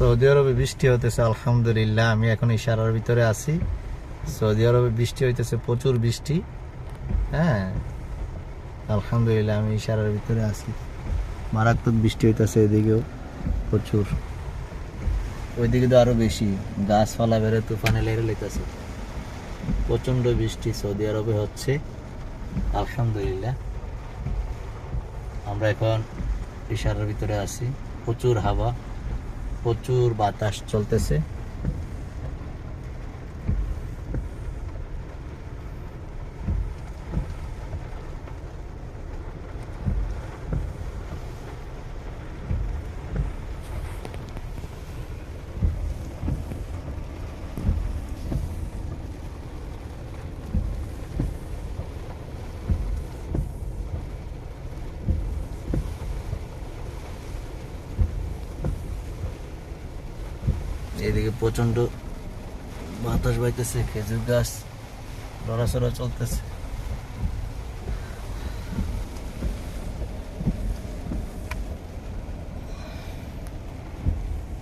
Saudi আরবে বৃষ্টি হতেছে আলহামদুলিল্লাহ, আমি এখন ইশারার ভিতরে আছি। সৌদি আরবে বৃষ্টি হইতেছে, প্রচুর বৃষ্টি। হ্যাঁ আলহামদুলিল্লাহ, আমি ইশারার ভিতরে আছি। মারাত্মক বৃষ্টি হইতেছে এদিকেও, প্রচুর। ওইদিকে তো আরও বেশি, গাছপালা বেড়ে তুফানে লেগে লেগেছে প্রচণ্ড বৃষ্টি সৌদি আরবে হচ্ছে, আলহামদুলিল্লাহ। আমরা এখন ইশারার ভিতরে আছি, প্রচুর হাওয়া। প্রচুর বাতাস চলতেছে। এদিকে প্রচণ্ড বাতাস বাইতেছে খেজুর গাছ লড়াচড়া চলতেছে।